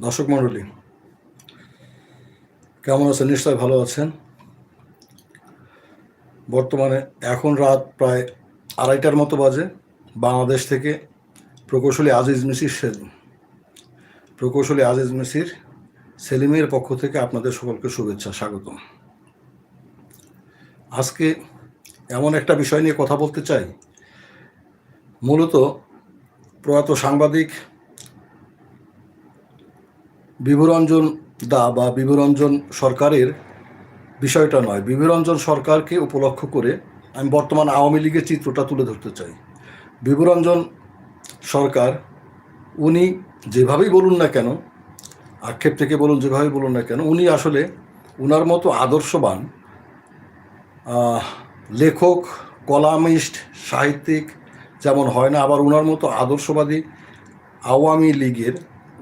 দর্শক মণ্ডলী, কেমন আছেন? নিশ্চয় ভালো আছেন। বর্তমানে এখন রাত প্রায় আড়াইটার মতো বাজে। বাংলাদেশ থেকে প্রকৌশলী আজিজ মিসির সে- প্রকৌশলী আজিজ মিসির সেলিমের পক্ষ থেকে আপনাদের সকলকে শুভেচ্ছা, স্বাগতম। আজকে এমন একটা বিষয় নিয়ে কথা বলতে চাই। মূলত প্রয়াত সাংবাদিক বিভুরঞ্জন দা বা বিভুরঞ্জন সরকারের বিষয়টা নয়। বিভুরঞ্জন সরকারকে উপলক্ষ করে আমি বর্তমান আওয়ামী লীগের চিত্রটা তুলে ধরতে চাই। বিভুরঞ্জন সরকার, উনি যেভাবেই বলুন না কেন, আক্ষেপ থেকে বলুন, যেভাবেই বলুন না কেন, উনি আসলে উনার মতো আদর্শবান লেখক, কলামিস্ট, সাহিত্যিক যেমন হয় না, আবার উনার মতো আদর্শবাদী আওয়ামী লীগের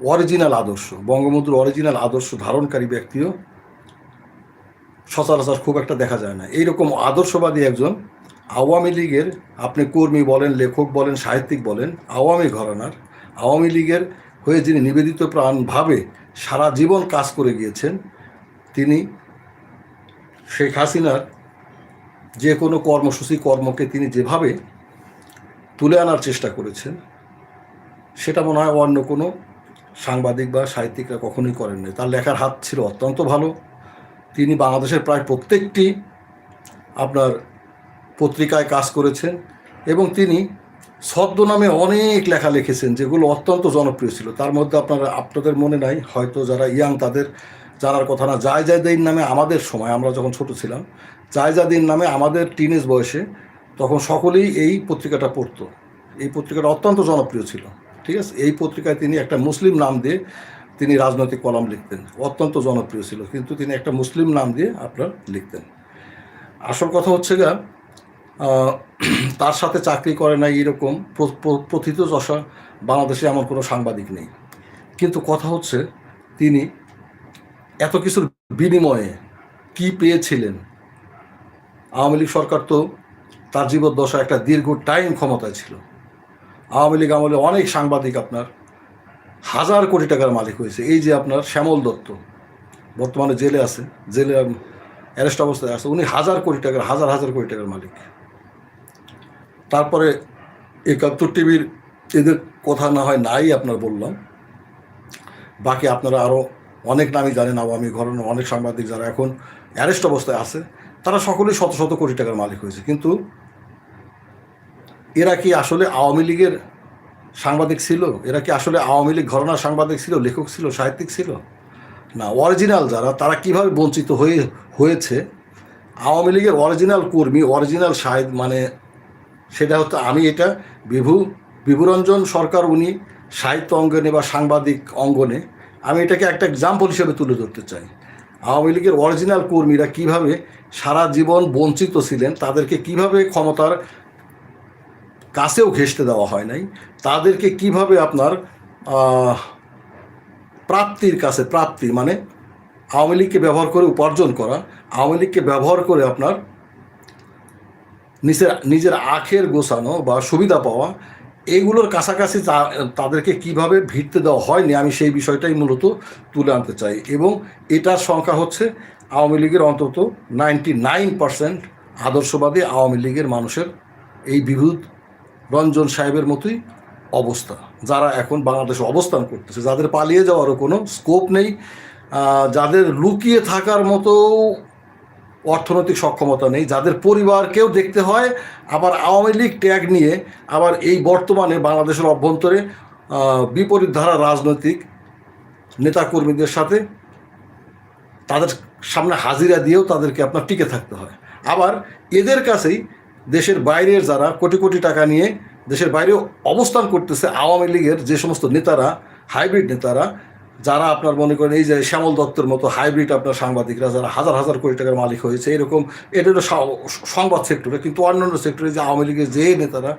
অরিজিনাল আদর্শ, বঙ্গবন্ধুর অরিজিনাল আদর্শ ধারণকারী ব্যক্তিও সচরাচর খুব একটা দেখা যায় না। এইরকম আদর্শবাদী একজন, আওয়ামী লীগের, আপনি কর্মী বলেন, লেখক বলেন, সাহিত্যিক বলেন, আওয়ামী ঘরানার, আওয়ামী লীগের হয়ে যিনি নিবেদিত প্রাণভাবে সারা জীবন কাজ করে গিয়েছেন, তিনি শেখ হাসিনার যে কোনো কর্মসূচি, কর্মকে তিনি যেভাবে তুলে আনার চেষ্টা করেছেন, সেটা মনে হয় অন্য কোনো সাংবাদিক বা সাহিত্যিকরা কখনোই করেননি তার লেখার হাত ছিল অত্যন্ত ভালো। তিনি বাংলাদেশের প্রায় প্রত্যেকটি আপনার পত্রিকায় কাজ করেছেন এবং তিনি ছদ্মনামে অনেক লেখা লিখেছেন যেগুলো অত্যন্ত জনপ্রিয় ছিল। তার মধ্যে আপনারা, আপনাদের মনে নাই, হয়তো যারা ইয়াং তাদের জানার কথা না। জায় জায়দিন নামে আমাদের সময়, আমরা যখন ছোট ছিলাম জায় জাদিন নামে আমাদের টিনেজ বয়সে তখন সকলেই এই পত্রিকাটা পড়তো। এই পত্রিকাটা অত্যন্ত জনপ্রিয় ছিল। ঠিক আছে? এই পত্রিকায় তিনি একটা মুসলিম নাম দিয়ে তিনি রাজনৈতিক কলাম লিখতেন। অত্যন্ত জনপ্রিয় ছিল। কিন্তু তিনি একটা মুসলিম নাম দিয়ে আপনার লিখতেন। আসল কথা হচ্ছে গা তার সাথে চাকরি করে না এরকম, প্র- প্র- প্রথিত যশা বাংলাদেশে এমন কোনো সাংবাদিক নেই। কিন্তু কথা হচ্ছে, তিনি এত কিছুর বিনিময়ে কি পেয়েছিলেন? আওয়ামী লীগ সরকার তো তার জীবদ্দশা একটা দীর্ঘ টাইম ক্ষমতায় ছিল। আওয়ামী লীগ আমলে অনেক সাংবাদিক আপনার, হাজার কোটি টাকার মালিক হয়েছে। এই যে আপনার শ্যামল দত্ত, বর্তমানে জেলে আছে, জেলে অ্যারেস্ট অবস্থায় আছে, উনি হাজার কোটি টাকার, হাজার হাজার কোটি টাকার মালিক। তারপরে একাত্তর টিভির এদের কথা না হয় নাই আপনার বললাম। বাকি আপনারা আরও অনেক নামই জানেন, আওয়ামী ঘরানো অনেক সাংবাদিক যারা এখন অ্যারেস্ট অবস্থায় আছে, তারা সকলেই শত শত কোটি টাকার মালিক হয়েছে। কিন্তু এরা কি আসলে আওয়ামী লীগের সাংবাদিক ছিল? এরা কি আসলে আওয়ামী লীগ ঘরানার সাংবাদিক ছিল, লেখক ছিল, সাহিত্যিক ছিল? না অরিজিনাল যারা, তারা কীভাবে বঞ্চিত হয়ে, হয়েছে? আওয়ামী লীগের অরিজিনাল কর্মী অরিজিনাল সাহিত্য মানে সেটা হচ্ছে আমি, এটা বিভু, বিভুরঞ্জন সরকার, উনি সাহিত্য অঙ্গনে বা সাংবাদিক অঙ্গনে, আমি এটাকে একটা এক্সাম্পল হিসেবে তুলে ধরতে চাই। আওয়ামী লীগের অরিজিনাল কর্মীরা কীভাবে সারা জীবন বঞ্চিত ছিলেন, তাদেরকে কীভাবে ক্ষমতার কাছেও ঘেঁষতে দেওয়া হয় নাই। তাদেরকে কীভাবে আপনার প্রাপ্তির কাছে, প্রাপ্তি মানে আওয়ামী লীগকে ব্যবহার করে উপার্জন করা, আওয়ামী লীগকে ব্যবহার করে আপনার নিজের নিজের আখের গোছানো বা সুবিধা পাওয়া এইগুলোর কাছাকাছি তাদেরকে কীভাবে ভিড়তে দেওয়া হয়নি আমি সেই বিষয়টাই মূলত তুলে আনতে চাই। এবং এটার সংখ্যা হচ্ছে আওয়ামী লীগের অন্তত নাইনটি নাইন পার্সেন্ট আদর্শবাদী আওয়ামী লীগের মানুষের এই বিভূত রঞ্জন সাহেবের মতোই অবস্থা। যারা এখন বাংলাদেশে অবস্থান করতেছে, যাদের পালিয়ে যাওয়ারও কোনো স্কোপ নেই যাদের লুকিয়ে থাকার মতো অর্থনৈতিক সক্ষমতা নেই, যাদের পরিবারকেও দেখতে হয়, আবার আওয়ামী লীগ ট্যাগ নিয়ে আবার এই বর্তমানে বাংলাদেশের অভ্যন্তরে বিপরীত ধারা রাজনৈতিক নেতাকর্মীদের সাথে তাদের সামনে হাজিরা দিয়েও তাদেরকে আপনার টিকে থাকতে হয়। আবার এদের কাছেই দেশের বাইরের যারা কোটি কোটি টাকা নিয়ে দেশের বাইরে অবস্থান করতেছে, আওয়ামী লীগের যে সমস্ত নেতারা, হাইব্রিড নেতারা, যারা আপনার মনে করেন এই যে শ্যামল দত্তের মতো হাইব্রিড আপনার সাংবাদিকরা, যারা হাজার হাজার কোটি টাকার মালিক হয়েছে, এরকম এটা হলো সংবাদ সেক্টরে। কিন্তু অন্যান্য সেক্টরে যে আওয়ামী লীগের যে নেতারা,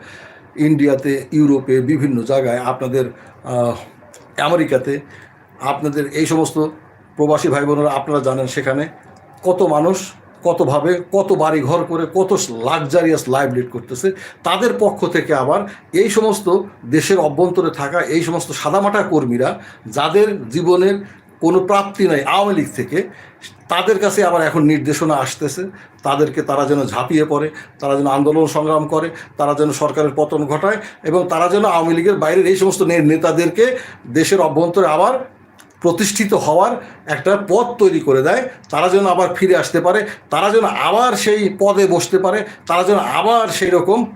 ইন্ডিয়াতে, ইউরোপে, বিভিন্ন জায়গায় আপনাদের আমেরিকাতে, আপনাদের এই সমস্ত প্রবাসী ভাই বোনেরা আপনারা জানেন সেখানে কত মানুষ কতভাবে, কত বাড়ি ঘর করে, কত লাক্সারিয়াস লাইফ লিড করতেছে, তাদের পক্ষ থেকে আবার এই সমস্ত দেশের অভ্যন্তরে থাকা এই সমস্ত সাদামাটা কর্মীরা, যাদের জীবনের কোনো প্রাপ্তি নাই আওয়ামী লীগ থেকে, তাদের কাছে আবার এখন নির্দেশনা আসতেছে, তাদেরকে তারা যেন ঝাঁপিয়ে পড়ে, তারা যেন আন্দোলন সংগ্রাম করে, তারা যেন সরকারের পতন ঘটায় এবং তারা যেন আওয়ামী লীগের বাইরের এই সমস্ত নেতাদেরকে দেশের অভ্যন্তরে আবার প্রতিষ্ঠিত হওয়ার একটা পথ তৈরি করে দেয়। তারা যেন আবার ফিরে আসতে পারে, তারা যেন আবার সেই পদে বসতে পারে, তারা যেন আবার সেই রকম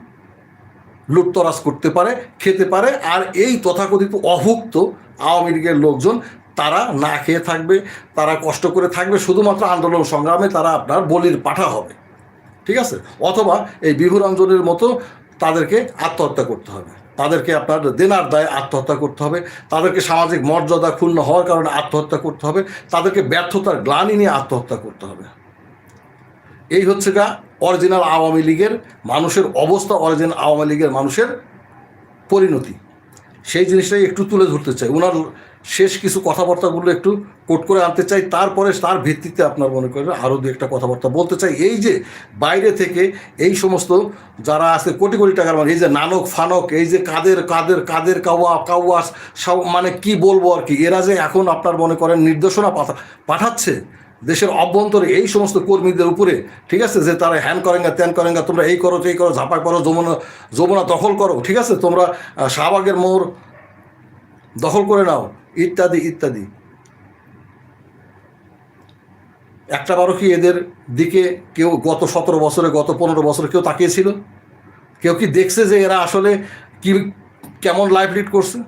লুটতরাজ করতে পারে, খেতে পারে। আর এই তথাকথিত অভুক্ত আওয়ামী লীগের লোকজন, তারা না খেয়ে থাকবে, তারা কষ্ট করে থাকবে, শুধুমাত্র আন্দোলন সংগ্রামে তারা আপনার বলির পাঠা হবে। ঠিক আছে? অথবা এই বিভুরঞ্জনের মতো তাদেরকে আত্মহত্যা করতে হবে। তাদেরকে আপনার দেনার দায় আত্মহত্যা করতে হবে, তাদেরকে সামাজিক মর্যাদা ক্ষুণ্ণ হওয়ার কারণে আত্মহত্যা করতে হবে, তাদেরকে ব্যর্থতার গ্লানি নিয়ে আত্মহত্যা করতে হবে। এই হচ্ছে গা অরিজিনাল আওয়ামী লীগের মানুষের অবস্থা অরিজিনাল আওয়ামী লীগের মানুষের পরিণতি। সেই জিনিসটাই একটু তুলে ধরতে চাই। ওনার শেষ কিছু কথাবার্তাগুলো একটু কোট করে আনতে চাই, তারপরে তার ভিত্তিতে আপনার মনে করেন আরও দু একটা কথাবার্তা বলতে চাই। এই যে বাইরে থেকে এই সমস্ত যারা আছে, কোটি কোটি টাকার মানে এই যে নানক, ফানক, এই যে কাদের কাদের কাদের কাওয়া কাওয়া সব- মানে কি বলব আর কি, এরা যে এখন আপনার মনে করেন নির্দেশনা পাঠা- পাঠাচ্ছে দেশের অভ্যন্তরে এই সমস্ত কর্মীদের উপরে, ঠিক আছে? যে তারা হ্যান করেন ত্যান করেন তোমরা এই করো এই করো ঝাপা করো যমুনা যমুনা দখল করো, ঠিক আছে? তোমরা শাহবাগের মোড় দখল করে নাও। ইত্যাদি ইত্যাদি। একটা বারো কি এদের দিকে কেউ গত সতেরো বছরে, গত পনেরো বছরে কেউ তাকিয়েছিল? কেউ কি দেখছে যে এরা আসলে কি, কেমন লাইফ লিড করছে?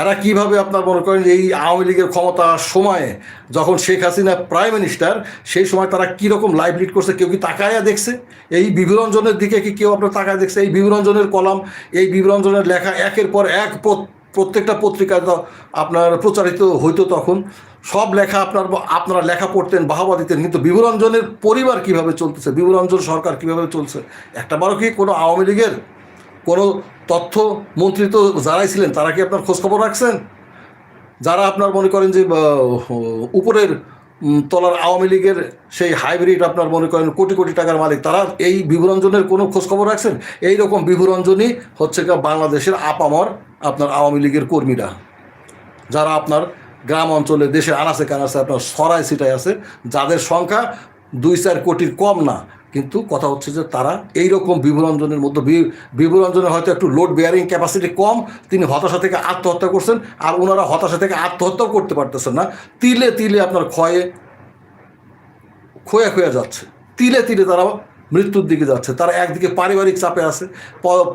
এরা কীভাবে আপনার মনে করেন এই আওয়ামী লীগের ক্ষমতার সময়ে যখন শেখ হাসিনা প্রাইম মিনিস্টার সেই সময় তারা কীরকম লাইফ লিড করছে, কেউ কি তাকায়া দেখছে? এই বিবরঞ্জনের দিকে কি কেউ আপনার তাকায় দেখছে? এই বিবরঞ্জনের কলাম, এই বিবরঞ্জনের লেখা, একের পর এক প্রত্যেকটা পত্রিকায় তো আপনার প্রচারিত হইতো তখন। সব লেখা আপনার আপনারা লেখা পড়তেন, বাহবা দিতেন, কিন্তু বিভুরঞ্জনের পরিবার কীভাবে চলতেছে বিভুরঞ্জন সরকার কীভাবে চলছে? একটা বারো কি কোনো আওয়ামী লীগের কোনো তথ্য মন্ত্রী তো যারাই ছিলেন, তারা কি আপনার খোঁজখবর রাখছেন? যারা আপনার মনে করেন যে উপরের তলার আওয়ামী লীগের সেই হাইব্রিড আপনার মনে করেন কোটি কোটি টাকার মালিক, তারা এই বিভুরঞ্জনের কোনো খোঁজখবর রাখছেন? এই রকম বিভুরঞ্জনই হচ্ছে বাংলাদেশের আপামর আপনার আওয়ামী লীগের কর্মীরা। যারা আপনার গ্রাম অঞ্চলে দেশের আনাসে কানাসে আপনার সরাই সিটাই আছে, যাদের সংখ্যা দুই চার কোটির কম না কিন্তু কথা হচ্ছে যে তারা এই রকম বিভুরঞ্জনের মধ্যে বিভুরঞ্জনের হয়তো একটু লোড বেয়ারিং ক্যাপাসিটি কম, তিনি হতাশা থেকে আত্মহত্যা করছেন, আর ওনারা হতাশা থেকে আত্মহত্যাও করতে পারতেছেন না। তিলে তিলে আপনার ক্ষয়ে ক্ষয়ে ক্ষয়ে যাচ্ছে। তিলে তিলে তারা মৃত্যুর দিকে যাচ্ছে। তারা একদিকে পারিবারিক চাপে আছে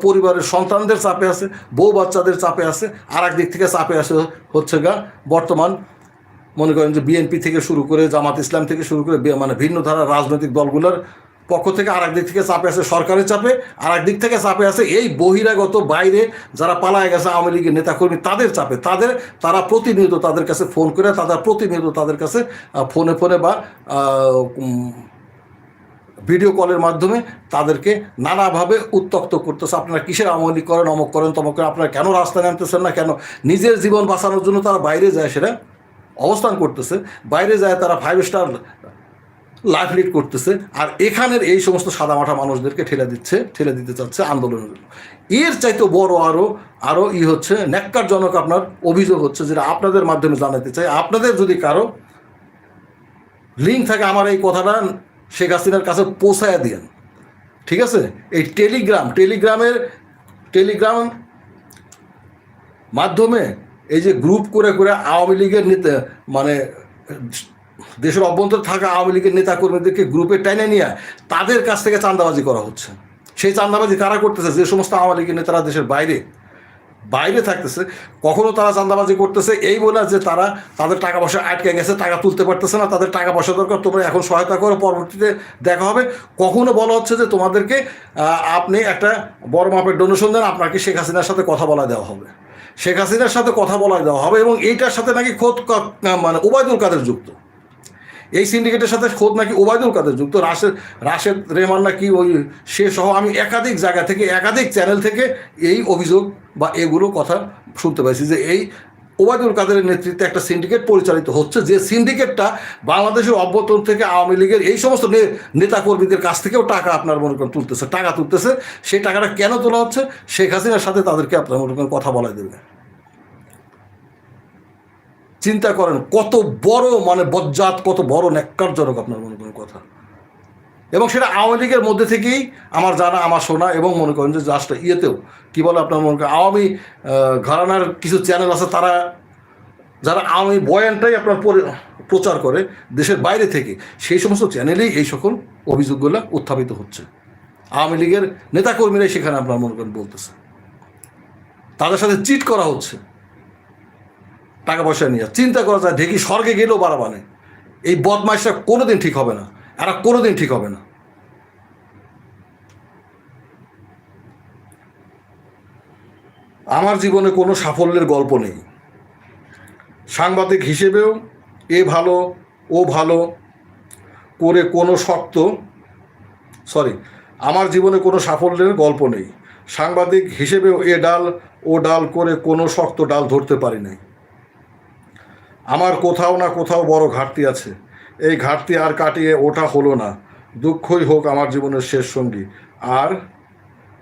পরিবারের সন্তানদের চাপে আছে, বউ বাচ্চাদের চাপে আছে আর একদিক থেকে চাপে আছে হচ্ছে গা বর্তমান, মনে করেন যে বিএনপি থেকে শুরু করে জামাত ইসলাম থেকে শুরু করে মানে ভিন্ন ধারা রাজনৈতিক দলগুলোর পক্ষ থেকে আর দিক থেকে চাপে আছে সরকারের চাপে আর দিক থেকে চাপে আছে এই বহিরাগত বাইরে যারা পালায় গেছে আওয়ামী লীগের নেতাকর্মী, তাদের চাপে। তাদের, তারা প্রতিনিয়ত তাদের কাছে ফোন করে তাদের প্রতিনিয়ত তাদের কাছে ফোনে ফোনে বা ভিডিও কলের মাধ্যমে তাদেরকে নানাভাবে উত্তক্ত করতেছে। আপনারা কিসের আওয়ামী লীগ করেন, অমক করেন, তমক করেন, আপনারা কেন রাস্তায় নামতেছেন না কেন? নিজের জীবন বাঁচানোর জন্য তারা বাইরে যায় সেটা অবস্থান করতেছে। বাইরে যায় তারা ফাইভ স্টার লাইফ লিড করতেছে। আর এখানের এই সমস্ত সাদামাঠা মানুষদেরকে ঠেলে দিচ্ছে, ঠেলে দিতে চাচ্ছে আন্দোলনের জন্য। এর চাইতে বড় আরও আরও ই হচ্ছে, ন্যাক্কারজনক আপনার অভিযোগ হচ্ছে যেটা আপনাদের মাধ্যমে জানাতে চাই। আপনাদের যদি কারও লিঙ্ক থাকে আমার এই কথাটা, শেখ হাসিনার কাছে পৌঁছায় দিয়েন। ঠিক আছে? এই টেলিগ্রাম টেলিগ্রামের টেলিগ্রাম মাধ্যমে এই যে গ্রুপ করে করে আওয়ামী লীগের নেতা মানে দেশের অভ্যন্তর থাকা আওয়ামী লীগের নেতা কর্মীদেরকে গ্রুপে টেনে নিয়ে তাদের কাছ থেকে চাঁদাবাজি করা হচ্ছে। সেই চাঁদাবাজি কারা করতেছে? যে সমস্ত আওয়ামী লীগের নেতারা দেশের বাইরে বাইরে থাকতেছে, কখনো তারা চাঁদাবাজি করতেছে এই বলে যে তারা তাদের টাকা পয়সা আটকে গেছে, টাকা তুলতে পারতেছে না, তাদের টাকা পয়সা দরকার, তোমরা এখন সহায়তা করো, পরবর্তীতে দেখা হবে। কখনো বলা হচ্ছে যে তোমাদেরকে আপনি একটা বড় মাপের ডোনেশন দেন, আপনাকে শেখ হাসিনার সাথে কথা বলা দেওয়া হবে। শেখ হাসিনার সাথে কথা বলা দেওয়া হবে এবং এইটার সাথে নাকি খোদ মানে ওবায়দুল কাদের যুক্ত। এই সিন্ডিকেটের সাথে খোদ নাকি ওবায়দুল কাদের যুক্ত, রাশেদ রাশেদ রেমান নাকি ওই সে সহ আমি একাধিক জায়গা থেকে, একাধিক চ্যানেল থেকে এই অভিযোগ বা এগুলো কথা শুনতে পাইছি যে এই ওবায়দুল কাদেরের নেতৃত্বে একটা সিন্ডিকেট পরিচালিত হচ্ছে, যে সিন্ডিকেটটা বাংলাদেশের অভ্যন্তর থেকে আওয়ামী লীগের এই সমস্ত নেতাকর্মীদের কাছ থেকেও টাকা আপনার মনে করেন তুলতেছে, টাকা তুলতেছে, সেই টাকাটা কেন তোলা হচ্ছে? শেখ হাসিনার সাথে তাদেরকে আপনার মনে করেন কথা বলা দেবে। চিন্তা করেন, কত বড় মানে বজ্জাত, কত বড় ন্যাক্কারজনক আপনার মনে করেন কথা। এবং সেটা আওয়ামী লীগের মধ্যে থেকেই আমার জানা, আমার শোনা এবং মনে করেন যে জাস্ট ইয়েতেও। কি বলে আপনার মনে করেন, আওয়ামী ঘরানার কিছু চ্যানেল আছে, তারা, যারা আওয়ামী বয়ানটাই আপনার প্রচার করে দেশের বাইরে থেকে, সেই সমস্ত চ্যানেলেই এই সকল অভিযোগগুলো উত্থাপিত হচ্ছে। আওয়ামী লীগের নেতাকর্মীরাই সেখানে আপনার মনে করেন বলতেছে। তাদের সাথে চিট করা হচ্ছে। টাকা পয়সা নিয়ে চিন্তা করা যায় ঢেকি স্বর্গে গেলেও বাড়াবানে এই বদমাইশটা কোনোদিন ঠিক হবে না। এরা কোনোদিন ঠিক হবে না। আমার জীবনে কোনো সাফল্যের গল্প নেই। সাংবাদিক হিসেবেও এ ভালো, ও ভালো করে কোনো শক্ত, সরি, আমার জীবনে কোনো সাফল্যের গল্প নেই। সাংবাদিক হিসেবেও এ ডাল, ও ডাল করে কোনো শক্ত ডাল ধরতে পারি নাই। আমার কোথাও না কোথাও বড় ঘাটতি আছে। এই ঘাটতি আর কাটিয়ে ওঠা হলো না। দুঃখই হোক আমার জীবনের শেষ সঙ্গী। আর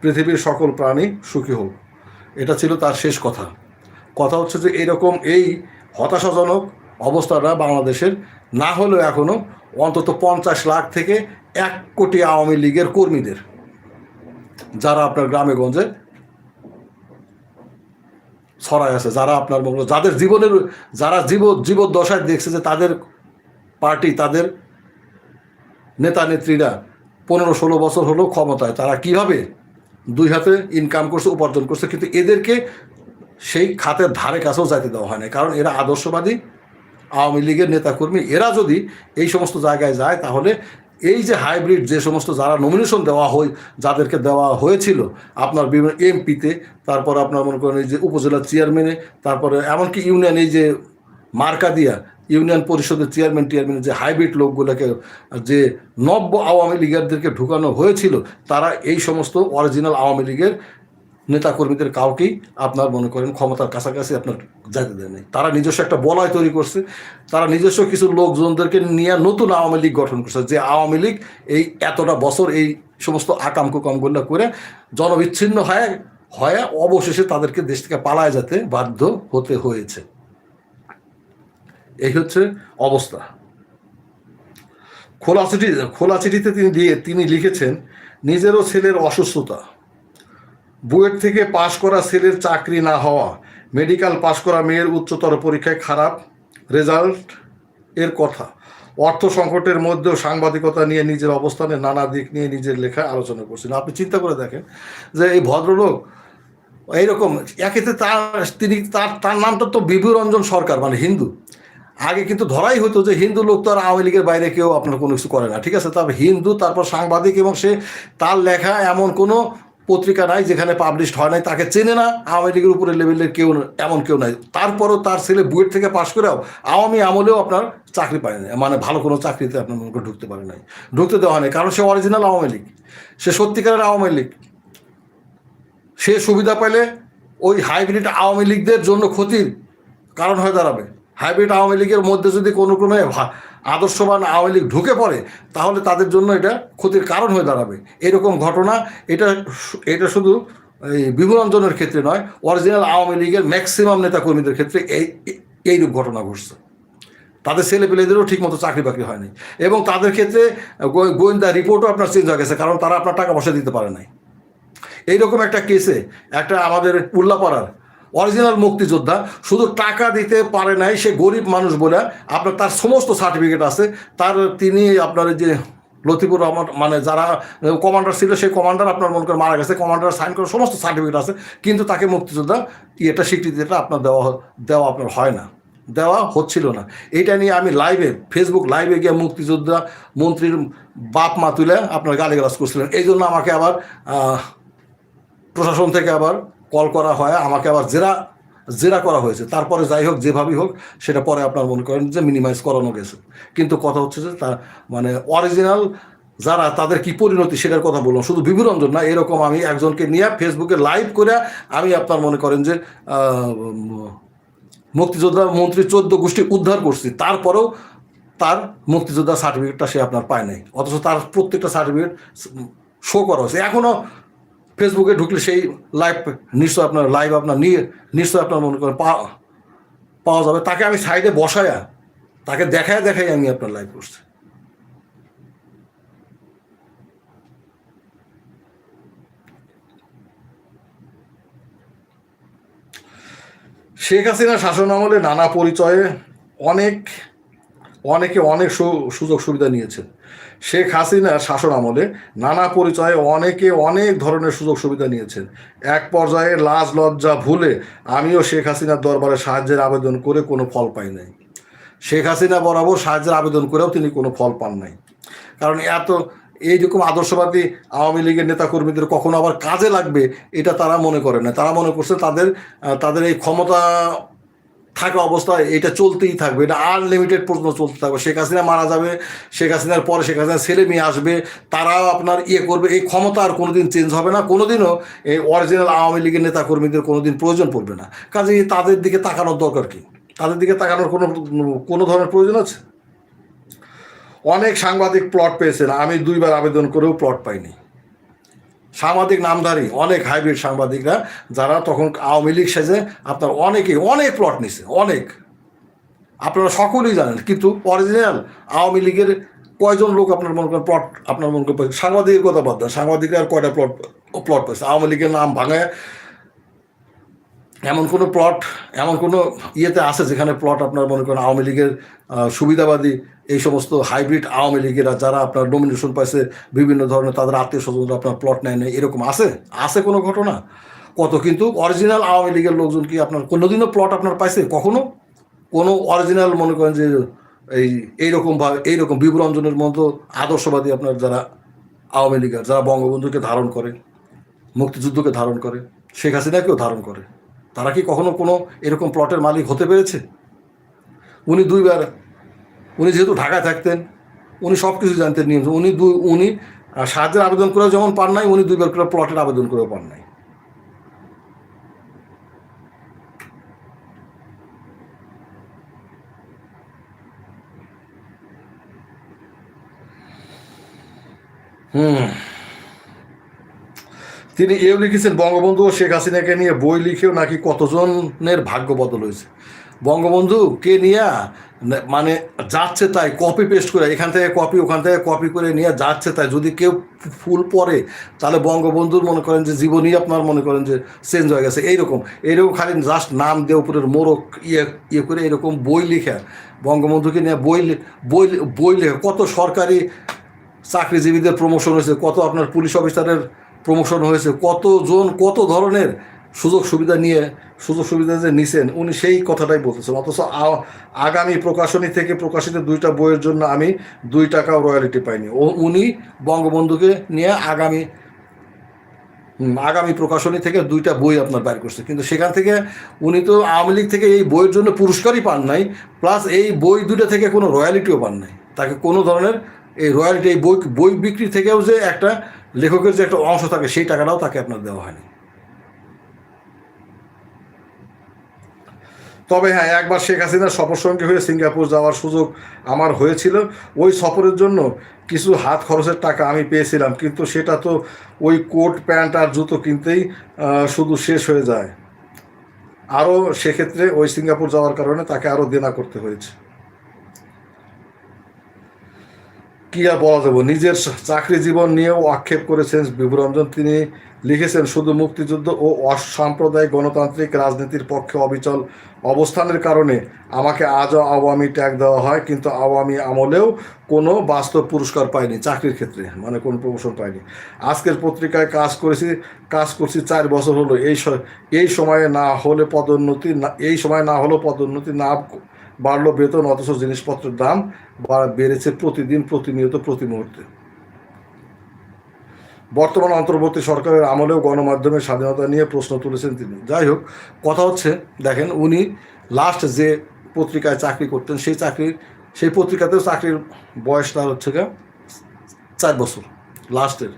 পৃথিবীর সকল প্রাণী সুখী হোক। এটা ছিল তার শেষ কথা। কথা হচ্ছে যে এরকম এই হতাশাজনক অবস্থাটা বাংলাদেশের না হলেও এখনও অন্তত পঞ্চাশ লাখ থেকে এক কোটি আওয়ামী লীগের কর্মীদের। যারা আপনার গ্রামে গঞ্জে ছড়ায় আছে, যারা আপনার করো যাদের জীবনের, যারা জীব, জীবদ্দশায় দেখছে যে তাদের পার্টি, তাদের নেতা, নেত্রীরা পনেরো ষোলো বছর হলো ক্ষমতায়, তারা কীভাবে দুই হাতে ইনকাম করছে, উপার্জন করছে, কিন্তু এদেরকে সেই খাতের ধারে কাছেও যাইতে দেওয়া হয় না কারণ এরা আদর্শবাদী, আওয়ামী লীগের নেতাকর্মী। এরা যদি এই সমস্ত জায়গায় যায়, তাহলে এই যে হাইব্রিড যে সমস্ত যারা নমিনেশন দেওয়া হয়, যাদেরকে দেওয়া হয়েছিল, আপনার বিভিন্ন এমপিতে তারপর আপনার মনে করেন এই যে উপজেলা চেয়ারম্যানে তারপরে এমনকি ইউনিয়ন এই যে মার্কা দিয়া ইউনিয়ন পরিষদের চেয়ারম্যান টিয়ারম্যান যে হাইব্রিড লোকগুলোকে, যে নব্য আওয়ামী লীগারদেরকে ঢুকানো হয়েছিল, তারা এই সমস্ত অরিজিনাল আওয়ামী লীগের নেতাকর্মীদের কাউকেই আপনার মনে করেন ক্ষমতার কাছাকাছি আপনার যাইতে দেয় নাই। তারা নিজস্ব একটা বলয় তৈরি করছে। তারা নিজস্ব কিছু লোকজনদেরকে নিয়ে নতুন আওয়ামী লীগ গঠন করছে। যে আওয়ামী লীগ এই এতটা বছর এই সমস্ত আকাম কুকামগুলো করে জনবিচ্ছিন্ন হয়, হয়ে অবশেষে তাদেরকে দেশ থেকে পালায় যেতে বাধ্য হতে হয়েছে। এই হচ্ছে অবস্থা। খোলা চিঠি, খোলা চিঠিতে তিনি দিয়ে, তিনি লিখেছেন, নিজেরও ছেলের অসুস্থতা। বুয়েট থেকে পাশ করা ছেলের চাকরি না হওয়া, মেডিকেল পাশ করা মেয়ের উচ্চতর পরীক্ষায় খারাপ রেজাল্ট এর কথা। অর্থ সংকটের মধ্যেও সাংবাদিকতা নিয়ে নিজের অবস্থানে নানা দিক নিয়ে নিজের লেখা আলোচনা করছেন আপনি চিন্তা করে দেখেন যে এই ভদ্রলোক এইরকম, একেতে তার, তিনি তার তার নামটা তো বিভু রঞ্জন সরকার মানে হিন্দু। আগে কিন্তু ধরাই হতো যে হিন্দু লোক তো আর আওয়ামী লীগের বাইরে কেউ আপনার কোনো কিছু করে না, ঠিক আছে? তারপর হিন্দু, তারপর সাংবাদিক এবং সে তার লেখা এমন কোনো পত্রিকা নাই, যেখানে পাবলিশ হয় নাই, তাকে চেনে না। আওয়ামী লীগের উপরে লেভেলের কেউ এমন কেউ নাই। তারপরও তার ছেলে বুয়েট থেকে পাশ করেও আওয়ামী আমলেও আপনার চাকরি পায় না মানে ভালো কোনো চাকরিতে আপনার মনে ঢুকতে পারে নাই। ঢুকতে দেওয়া হয় নাই কারণ সে অরিজিনাল আওয়ামী লীগ। সে সত্যিকারের আওয়ামী লীগ। সে সুবিধা পেলে ওই হাইব্রিড আওয়ামী লীগদের জন্য ক্ষতির কারণ হয়ে দাঁড়াবে। হাইব্রিড আওয়ামী লীগের মধ্যে যদি কোনো ক্রমে আদর্শবান আওয়ামী লীগ ঢুকে পড়ে, তাহলে তাদের জন্য এটা ক্ষতির কারণ হয়ে দাঁড়াবে। এরকম ঘটনা, এটা এটা শুধু এই বিভুরঞ্জনের ক্ষেত্রে নয় অরিজিনাল আওয়ামী লীগের ম্যাক্সিমাম নেতাকর্মীদের ক্ষেত্রে এই, এই- এইরূপ ঘটনা ঘটছে। তাদের ছেলে পেলেদেরও ঠিকমতো চাকরি বাকরি হয়নি। এবং তাদের ক্ষেত্রে গোয়েন্দা রিপোর্টও আপনার চেঞ্জ হয়ে গেছে, কারণ তারা আপনার টাকা পয়সা দিতে পারে নাই। এইরকম একটা কেসে একটা আমাদের উল্লাপাড়ার অরিজিনাল মুক্তিযোদ্ধা, শুধু টাকা দিতে পারে নাই, সে গরিব মানুষ বলে আপনার তার সমস্ত সার্টিফিকেট আছে। তার তিনি আপনার যে লতিফুর রহমান মানে যারা কমান্ডার ছিল, সেই কমান্ডার আপনার মনে করে মারা গেছে কমান্ডার সাইন করে সমস্ত সার্টিফিকেট আছে। কিন্তু তাকে মুক্তিযোদ্ধা এটা স্বীকৃতিটা আপনার দেওয়া দেওয়া আপনার হয় না। দেওয়া হচ্ছিল না। এটা নিয়ে আমি লাইভে ফেসবুক লাইভে গিয়ে মুক্তিযোদ্ধা মন্ত্রীর বাপ মা তুলে আপনার গালিগালাজ করছিলেন। এই জন্য আমাকে আবার প্রশাসন থেকে আবার কল করা হয়, আমাকে আবার জেরা জেরা করা হয়েছে। তারপরে যাই হোক, যেভাবেই হোক, সেটা পরে আপনার মনে করেন যে মিনিমাইজ করানো গেছে। কিন্তু কথা হচ্ছে যে তা মানে অরিজিনাল যারা, তাদের কি পরিণতি সেটার কথা বললাম। শুধু বিভুরঞ্জন না, এরকম আমি একজনকে নিয়ে ফেসবুকে লাইভ করে আমি আপনার মনে করেন যে মুক্তিযোদ্ধা মন্ত্রী চোদ্দ গোষ্ঠী উদ্ধার করছি। তারপরেও তার মুক্তিযোদ্ধা সার্টিফিকেটটা সে আপনার পায় নাই। অথচ তার প্রত্যেকটা সার্টিফিকেট শো করা হয়েছে। এখনও ফেসবুকে ঢুকলে সেই লাইভ নিশ্চয় আপনার লাইভ আপনার নিয়ে, নিশ্চয় আপনার মনে করেন পাওয়া যাবে। তাকে আমি সাইডে বসায়া, তাকে দেখায় দেখাই আমি আপনার লাইভ করছি। শেখ হাসিনা শাসন আমলে নানা পরিচয়ে অনেক অনেকে অনেক সুযোগ সুবিধা নিয়েছেন শেখ হাসিনার শাসন আমলে নানা পরিচয়ে অনেকে অনেক ধরনের সুযোগ সুবিধা নিয়েছেন এক পর্যায়ে লাজ লজ্জা ভুলে আমিও শেখ হাসিনার দরবারে সাহায্যের আবেদন করে কোনো ফল পাই নাই। শেখ হাসিনা বরাবর সাহায্যের আবেদন করেও তিনি কোনো ফল পান নাই। কারণ এত, এইরকম আদর্শবাদী আওয়ামী লীগের নেতাকর্মীদের কখনো আবার কাজে লাগবে, এটা তারা মনে করে না। তারা মনে করছে তাদের তাদের এই ক্ষমতা থাকা অবস্থায় এটা চলতেই থাকবে, এটা আনলিমিটেড পর্যন্ত চলতে থাকবে। শেখ হাসিনা মারা যাবে, শেখ হাসিনার পরে শেখ হাসিনার ছেলে মেয়ে আসবে, তারাও আপনার ইয়ে করবে। এই ক্ষমতা আর কোনোদিন চেঞ্জ হবে না, কোনোদিনও এই অরিজিনাল আওয়ামী লীগের নেতাকর্মীদের কোনোদিন প্রয়োজন পড়বে না। কাজে তাদের দিকে তাকানোর দরকার কি? তাদের দিকে তাকানোর কোনো কোনো ধরনের প্রয়োজন আছে? অনেক সাংবাদিক প্লট পেয়েছেন, আমি দুইবার আবেদন করেও প্লট পাইনি। সাংবাদিক নামধারী, অনেক হাইব্রিড সাংবাদিকরা, যারা তখন আওয়ামী লীগ সেজে আপনার অনেকে অনেক প্লট নিছে, অনেক আপনারা সকলেই জানেন, কিন্তু অরিজিনাল আওয়ামী লীগের কয়জন লোক আপনার মনে করেন প্লট আপনার মনে করেন? সাংবাদিকের কথা বাদ দেন, সাংবাদিকরা আর কয়টা প্লট প্লট পাইছে আওয়ামী লীগের নাম ভাঙায় এমন কোনো প্লট এমন কোনো ইয়েতে আছে যেখানে প্লট আপনার মনে করেন আওয়ামী লীগের সুবিধাবাদী এই সমস্ত হাইব্রিড আওয়ামী লীগেরা যারা আপনার নমিনেশন পাইছে, বিভিন্ন ধরনের তাদের আত্মীয় স্বজনরা আপনার প্লট নেয় নেই, এরকম আছে? আছে কোনো ঘটনা? কত কিন্তু অরিজিনাল আওয়ামী লীগের লোকজন কি আপনার কোনোদিনও প্লট আপনার পাইছে? কখনো? কোনো অরিজিনাল মনে করেন যে এই, এইরকম ভাবে, এইরকম বিভ্রঞ্জনের মতো আদর্শবাদী আপনার যারা আওয়ামী লীগের, যারা বঙ্গবন্ধুকে ধারণ করে, মুক্তিযুদ্ধকে ধারণ করে, শেখ হাসিনাকেও ধারণ করে। তারা কি কখনো কোনো এরকম প্লটের মালিক হতে পেরেছে? উনি দুইবার, উনি যেহেতু ঢাকায় থাকতেন, উনি সব কিছু জানতেন, নিয়ম উনি দুই উনি সাহায্যের আবেদন করেও যেমন পান নাই, উনি দুইবার করে প্লটের আবেদন করেও পান নাই। হুম। তিনি এও লিখেছেন, বঙ্গবন্ধু শেখ হাসিনাকে নিয়ে বই লিখেও নাকি কতজনের ভাগ্য বদল হয়েছে? বঙ্গবন্ধু, কে নিয়ে? মানে যাচ্ছে তাই কপি পেস্ট করে, এখান থেকে কপি ওখান থেকে কপি করে নিয়ে যাচ্ছে তাই। যদি কেউ ফুল পড়ে, তাহলে বঙ্গবন্ধুর মনে করেন যে, জীবনী আপনার মনে করেন যে চেঞ্জ হয়ে গেছে। এইরকম এইরকম খালি জাস্ট নাম দিয়ে উপরের মোড়ক ইয়ে ইয়ে করে এরকম বই লিখে, বঙ্গবন্ধুকে নিয়ে বই বই বই লেখে। কত সরকারি চাকরিজীবীদের প্রমোশন হয়েছে, কত আপনার পুলিশ অফিসারের প্রমোশন হয়েছে, কতজন, কত ধরনের সুযোগ সুবিধা নিয়ে, সুযোগ সুবিধা যে নিছেন, উনি সেই কথাটাই বলতেছেন। অথচ আগামী প্রকাশনী থেকে প্রকাশিত দুইটা বইয়ের জন্য আমি দুই টাকাও রয়্যালিটি পাইনি। ও, উনি বঙ্গবন্ধুকে নিয়ে আগামী আগামী প্রকাশনী থেকে দুইটা বই আপনার বাইর করছে। কিন্তু সেখান থেকে উনি তো আওয়ামী লীগ থেকে এই বইয়ের জন্য পুরস্কারই পান নাই, প্লাস এই বই দুটো থেকে কোনো রয়্যালিটিও পান নাই। তাকে কোনো ধরনের এই রয়্যালিটি এই বই বই বিক্রি থেকেও যে একটা লেখকের যে একটা অংশ থাকে, সেই টাকাটাও তাকে আপনার দেওয়া হয়নি। তবে হ্যাঁ একবার শেখ হাসিনার সফর সঙ্গে হয়ে সিঙ্গাপুর যাওয়ার সুযোগ আমার হয়েছিল। ওই সফরের জন্য কিছু হাত খরচের টাকা আমি পেয়েছিলাম, কিন্তু সেটা তো ওই কোট, প্যান্ট আর জুতো কিনতেই শুধু শেষ হয়ে যায়। আরও সেক্ষেত্রে ওই সিঙ্গাপুর যাওয়ার কারণে তাকে আরও দেনা করতে হয়েছে। কি আর বলা যাব? নিজের চাকরি জীবন নিয়েও আক্ষেপ করেছেন বিভুরঞ্জন তিনি লিখেছেন, শুধু মুক্তিযুদ্ধ ও অসাম্প্রদায়িক গণতান্ত্রিক রাজনীতির পক্ষে অবিচল অবস্থানের কারণে আমাকে আজও আওয়ামী ট্যাগ দেওয়া হয়, কিন্তু আওয়ামী আমলেও কোনো বাস্তব পুরস্কার পাইনি চাকরির ক্ষেত্রে মানে কোনো প্রমোশন পাইনি। আজকের পত্রিকায় কাজ করেছি, কাজ করছি চার বছর হলো। এই এই সময়ে না হলে পদোন্নতি না এই সময় না হলেও পদোন্নতি না বাড়লো বেতন, অথচ জিনিসপত্রের দাম বেড়েছে প্রতিদিন, প্রতিনিয়ত, প্রতি মুহূর্তে। বর্তমান অন্তর্বর্তী সরকারের আমলেও গণমাধ্যমের স্বাধীনতা নিয়ে প্রশ্ন তুলেছেন তিনি। যাই হোক, কথা হচ্ছে, দেখেন, উনি লাস্ট যে পত্রিকায় চাকরি করতেন, সেই চাকরির সেই পত্রিকাতেও চাকরির বয়স তার হচ্ছে চার বছর লাস্টের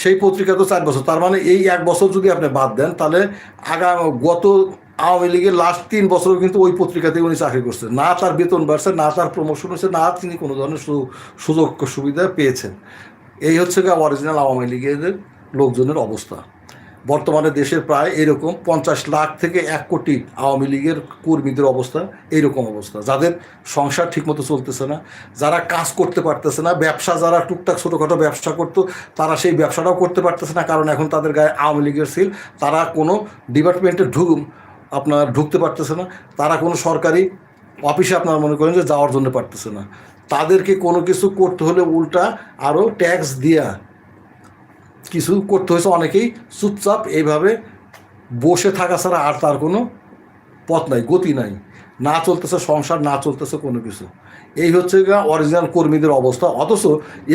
সেই পত্রিকাতেও চার বছর, তার মানে এই এক বছর যদি আপনি বাদ দেন, তাহলে আগা, গত আওয়ামী লীগের লাস্ট তিন বছরও কিন্তু ওই পত্রিকাতে উনি চাকরি করছেন না তার বেতন বাড়ছে, না তার প্রমোশন হচ্ছে না তিনি কোনো ধরনের সুযোগ সুবিধা পেয়েছেন। এই হচ্ছে গা অরিজিনাল আওয়ামী লীগের লোকজনের অবস্থা। বর্তমানে দেশের প্রায় এরকম পঞ্চাশ লাখ থেকে এক কোটি আওয়ামী লীগের কর্মীদের অবস্থা এইরকম অবস্থা। যাদের সংসার ঠিকমতো চলতেছে না, যারা কাজ করতে পারতেছে না, ব্যবসা যারা টুকটাক ছোটোখাটো ব্যবসা করতো, তারা সেই ব্যবসাটাও করতে পারতেছে না। কারণ এখন তাদের গায়ে আওয়ামী লীগের সিল তারা কোনো ডিপার্টমেন্টে ঢুক আপনার ঢুকতে পারতেছে না। তারা কোনো সরকারি অফিসে আপনারা মনে করেন যে যাওয়ার জন্য পারতেছে না। তাদেরকে কোনো কিছু করতে হলে উল্টা আরও ট্যাক্স দিয়া কিছু করতে হয়েছে। অনেকেই চুপচাপ এইভাবে বসে থাকা ছাড়া আর তার কোনো পথ নাই, গতি নাই। না চলতেছে সংসার, না চলতেছে কোনো কিছু। এই হচ্ছে অরিজিনাল কর্মীদের অবস্থা। অথচ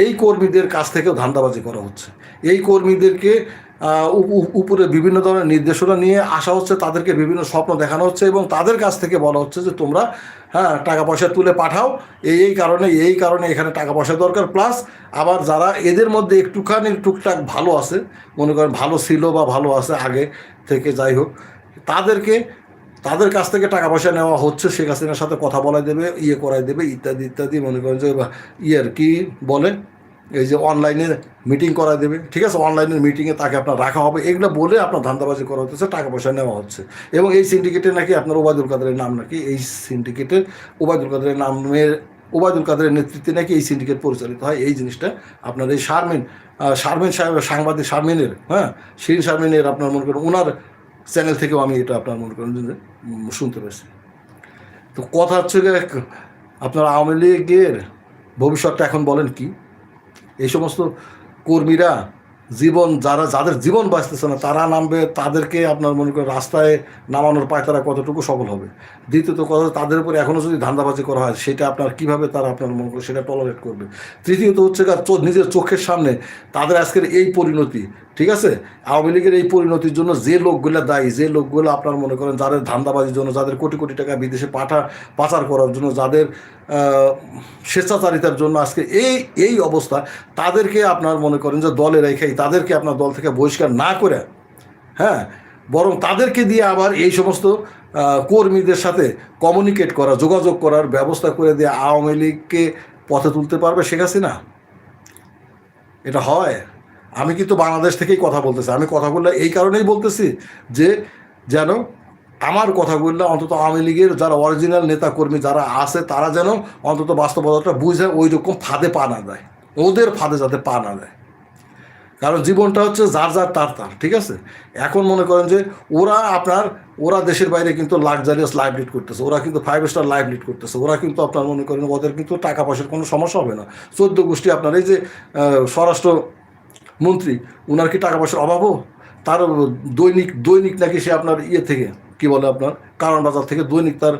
এই কর্মীদের কাছ থেকেও ধান্দাবাজি করা হচ্ছে। এই কর্মীদেরকে উপরে বিভিন্ন ধরনের নির্দেশনা নিয়ে আসা হচ্ছে, তাদেরকে বিভিন্ন স্বপ্ন দেখানো হচ্ছে এবং তাদের কাছ থেকে বলা হচ্ছে যে তোমরা হ্যাঁ টাকা পয়সা তুলে পাঠাও, এই এই কারণে এই কারণে এখানে টাকা পয়সা দরকার। প্লাস আবার যারা এদের মধ্যে একটুখানি টুকটাক ভালো আছে, মনে করেন ভালো ছিল বা ভালো আছে আগে থেকে যাই হোক, তাদেরকে, তাদের কাছ থেকে টাকা পয়সা নেওয়া হচ্ছে, শেখ হাসিনার সাথে কথা বলাই দেবে ইয়ে করাই দেবে, ইত্যাদি ইত্যাদি, মনে করেন যে ইয়ের কি বলে এই যে অনলাইনে মিটিং করা দেবে, ঠিক আছে? অনলাইনের মিটিংয়ে তাকে আপনার রাখা হবে। এগুলো বলে আপনার ধান্দাবাজি করা হচ্ছে, টাকা পয়সা নেওয়া হচ্ছে। এবং এই সিন্ডিকেটে নাকি আপনার ওবায়দুল কাদেরের নাম নাকি? এই সিন্ডিকেটের ওবায়দুল কাদেরের নামের, ওবায়দুল কাদেরের নেতৃত্বে নাকি এই সিন্ডিকেট পরিচালিত হয়। এই জিনিসটা আপনার এই শারমিন শারমিন সাহেব, সাংবাদিক শারমিনের হ্যাঁ? শিরিন শারমিনের আপনার মনে করেন ওনার চ্যানেল থেকেও আমি এটা আপনার মনে করেন শুনতে পাচ্ছি তো কথা হচ্ছে আপনার আওয়ামী লীগের ভবিষ্যৎটা এখন বলেন কি? এই সমস্ত কর্মীরা জীবন, যারা, যাদের জীবন বাঁচতেছে না, তারা নামবে, তাদেরকে আপনার মনে করেন রাস্তায় নামানোর পায় তারা কতটুকু সফল হবে? দ্বিতীয়ত কথা তাদের উপরে এখনও যদি ধান্দাবাজি করা হয়, সেটা আপনার কীভাবে তারা আপনার মনে করেন সেটা টলারেট করবে? তৃতীয়ত হচ্ছে নিজের চোখের সামনে তাদের আজকের এই পরিণতি ঠিক আছে? আওয়ামী লীগের এই পরিণতির জন্য যে লোকগুলো দায়ী, যে লোকগুলো আপনার মনে করেন যাদের ধান্দাবাজির জন্য, যাদের কোটি কোটি টাকা বিদেশে পাঠা, পাচার করার জন্য, যাদের স্বেচ্ছাচারিতার জন্য আজকে এই এই অবস্থা, তাদেরকে আপনার মনে করেন যে দলে রেখেই, তাদেরকে আপনার দল থেকে বহিষ্কার না করে হ্যাঁ? বরং তাদেরকে দিয়ে আবার এই সমস্ত কর্মীদের সাথে কমিউনিকেট করা, যোগাযোগ করার ব্যবস্থা করে দিয়ে আওয়ামী লীগকে পথে তুলতে পারবে শেখ হাসিনা? এটা হয়? আমি কিন্তু বাংলাদেশ থেকেই কথা বলতেছি। আমি কথাগুলো এই কারণেই বলতেছি যে, যেন আমার কথাগুলো অন্তত আওয়ামী লীগের যারা অরিজিনাল নেতা কর্মী যারা আছে, তারা যেন অন্তত বাস্তবতাটা বুঝে ওই রকম ফাঁদে পা না দেয়। ওদের ফাঁদে যাতে পা না দেয়। কারণ জীবনটা হচ্ছে যার যার তার তার, ঠিক আছে? এখন মনে করেন যে ওরা আপনার, ওরা দেশের বাইরে কিন্তু লাক্সারিয়াস লাইফ লিড করতেছে, ওরা কিন্তু ফাইভ স্টার লাইফ লিড করতেছে, ওরা কিন্তু আপনার মনে করেন ওদের কিন্তু টাকা পয়সার কোনো সমস্যা হবে না। চোদ্দ গোষ্ঠী আপনার এই যে স্বরাষ্ট্র মন্ত্রী ওনার কি টাকা পয়সার অভাবও? তার দৈনিক দৈনিক নাকি সে আপনার ইয়ে থেকে, কি বলে আপনার, কারণ বাজার থেকে দৈনিক তার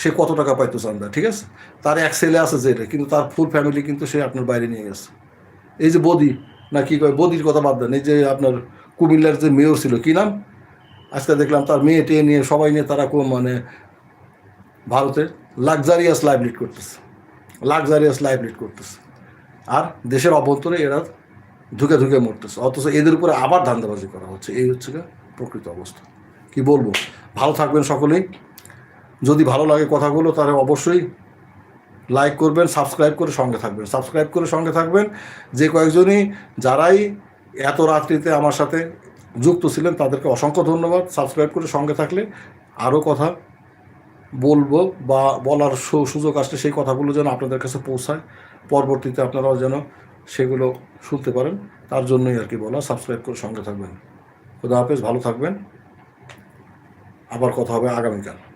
সে কত টাকা পাইতো চান্দা ঠিক আছে? তার এক ছেলে আছে যেটা কিন্তু তার ফুল ফ্যামিলি কিন্তু সে আপনার বাইরে নিয়ে গেছে। এই যে বদি, না কী কয়, বদির কথা বাদ দেন, এই যে আপনার কুমিল্লার যে মেয়র ছিল, কি নাম? আজকে দেখলাম তার মেয়ে টেয়ে নিয়ে, সবাই নিয়ে তারা মানে ভারতের লাক্সারিয়াস লাইফ লিড করতেছে লাক্সারিয়াস লাইফ লিড করতেছে। আর দেশের অভ্যন্তরে এরা ধুকে ধুকে মরতেছে। অথচ এদের উপরে আবার ধান্দাবাজি করা হচ্ছে। এই হচ্ছে প্রকৃত অবস্থা। কি বলব? ভালো থাকবেন সকলেই। যদি ভালো লাগে কথাগুলো, তাহলে অবশ্যই লাইক করবেন সাবস্ক্রাইব করে সঙ্গে থাকবেন। সাবস্ক্রাইব করে সঙ্গে থাকবেন। যে কয়েকজনই যারাই এত রাত্রিতে আমার সাথে যুক্ত ছিলেন, তাদেরকে অসংখ্য ধন্যবাদ। সাবস্ক্রাইব করে সঙ্গে থাকলে আরও কথা বলব বা বলার সুযোগ আসলে সেই কথাগুলো যেন আপনাদের কাছে পৌঁছায়। পরবর্তীতে আপনারাও যেন সেগুলো শুনতে পারেন। তার জন্যই আর কি বলা সাবস্ক্রাইব করে সঙ্গে থাকবেন। খুদা হাফেজ, ভালো থাকবেন। আবার কথা হবে আগামীকাল।